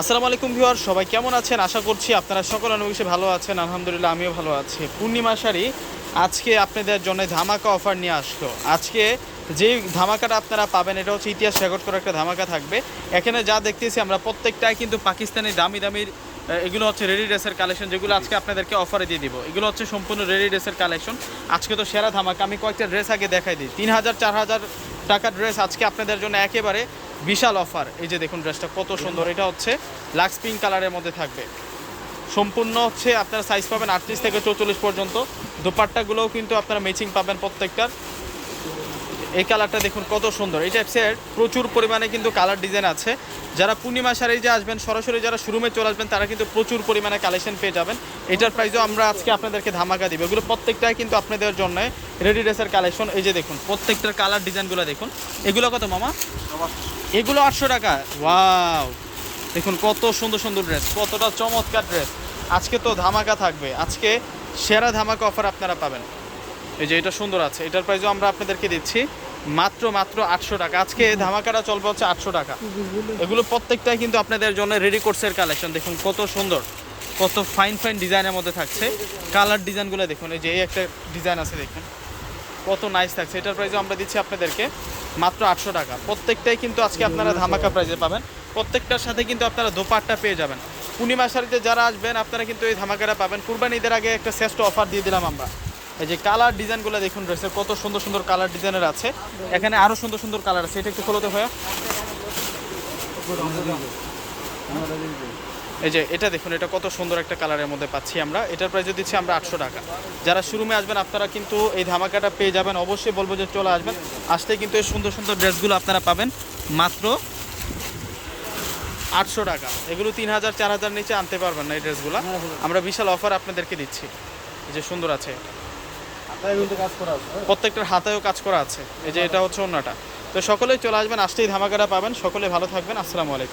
আসসালামু আলাইকুম ভিউয়ার, সবাই কেমন আছেন? আশা করছি আপনারা সকল অনুবেশে ভালো আছেন, আলহামদুলিল্লাহ আমিও ভালো আছি। পূর্ণিমা শাড়ি, আজকে আপনাদের জন্য ধামাকা অফার নিয়ে আসলো। আজকে যে ধামাকাটা আপনারা পাবেন, এটা হচ্ছে ইতিহাস রেকর্ড করে একটা ধামাকা থাকবে। এখানে যা দেখতেছি আমরা প্রত্যেকটাই কিন্তু পাকিস্তানি দামি দামির এগুলো হচ্ছে রেডি ড্রেসের কালেকশন যেগুলো আজকে আপনাদেরকে অফারে দিয়ে দিব। এগুলো হচ্ছে সম্পূর্ণ রেডি ড্রেসের কালেকশন আজকে তো সেরা ধামাকা, আমি কয়েকটা ড্রেস আগে দেখাই দিই। তিন হাজার, চার হাজার টাকার ড্রেস আজকে আপনাদের জন্য একেবারে বিশাল অফার। এই যে দেখুন ড্রেসটা কত সুন্দর। এটা হচ্ছে লাক্স পিঙ্ক কালারের মধ্যে থাকবে। সম্পূর্ণ হচ্ছে আপনারা সাইজ পাবেন আটত্রিশ থেকে চৌচল্লিশ পর্যন্ত। দোপাট্টাগুলোও কিন্তু আপনারা ম্যাচিং পাবেন প্রত্যেকটার। এই কালারটা দেখুন কত সুন্দর। এই টাইপসের প্রচুর পরিমাণে কিন্তু কালার ডিজাইন আছে। যারা পূর্ণিমা শাড়ি যে আসবেন, সরাসরি যারা শোরুমে চলে আসবেন, তারা কিন্তু প্রচুর পরিমাণে কালেকশন পেয়ে যাবেন। এটার প্রাইসও আমরা আজকে আপনাদেরকে ধামাকা দিব। এগুলো প্রত্যেকটাই কিন্তু আপনাদের জন্য রেডি ড্রেসের কালেকশন এই যে দেখুন প্রত্যেকটার কালার ডিজাইনগুলো দেখুন। এগুলো কত মামা? এগুলো আটশো টাকা। ওয়াও দেখুন কত সুন্দর সুন্দর ড্রেস কতটা চমৎকার ড্রেস আজকে তো ধামাকা থাকবে। আজকে সেরা ধামাকা অফার আপনারা পাবেন। এই যে এটা সুন্দর আছে। এটার প্রাইসও আমরা আপনাদেরকে দিচ্ছি। মাত্র মাত্র আটশো টাকা। আজকে এই ধামাকাটা চলবে হচ্ছে আটশো টাকা। এগুলো প্রত্যেকটাই কিন্তু আপনাদের জন্য রেডি কোর্সের কালেকশন দেখুন কত সুন্দর কত ফাইন ফাইন ডিজাইনের মধ্যে থাকছে। কালার ডিজাইনগুলো দেখুন এই যে এই একটা ডিজাইন আছে দেখুন। কত নাইস থাকছে। এটার প্রাইসও আমরা দিচ্ছি আপনাদেরকে মাত্র আটশো টাকা। প্রত্যেকটাই কিন্তু আজকে আপনারা ধামাকা প্রাইজে পাবেন। প্রত্যেকটার সাথে কিন্তু আপনারা দোপাট্টা পেয়ে যাবেন। পূর্ণিমা শাড়িতে যারা আসবেন আপনারা কিন্তু এই ধামাকাটা পাবেন। কুরবানি ঈদের আগে একটা শ্রেষ্ঠ অফার দিয়ে দিলাম আমরা। এই যে কালার ডিজাইনগুলো দেখুন ড্রেসের কত সুন্দর সুন্দর কালার ডিজাইনের আছে। এখানে আরও সুন্দর সুন্দর কালার আছে, এটা একটু খোলোতে হয় এই যে এটা দেখুন, এটা কত সুন্দর একটা কালারের মধ্যে পাচ্ছি আমরা। এটার প্রাইস দিচ্ছি আমরা আটশো টাকা। যারা শোরুমে আসবেন, আপনারা কিন্তু এই ধামাকাটা পেয়ে যাবেন। অবশ্যই বলব যে চলে আসবেন। আসতে কিন্তু এই সুন্দর সুন্দর ড্রেসগুলো আপনারা পাবেন মাত্র আটশো টাকা। এগুলো তিন হাজার, চার হাজার নিচে আনতে পারবেন না এই ড্রেসগুলো আমরা বিশাল অফার আপনাদেরকে দিচ্ছি। যে সুন্দর আছে প্রত্যেকটার হাতেও কাজ করা আছে। এই যে এটা হচ্ছে অন্যটা। তো সকলেই চলে আসবেন, আসতেই ধামাকাটা পাবেন। সকলে ভালো থাকবেন। আসসালামু আলাইকুম।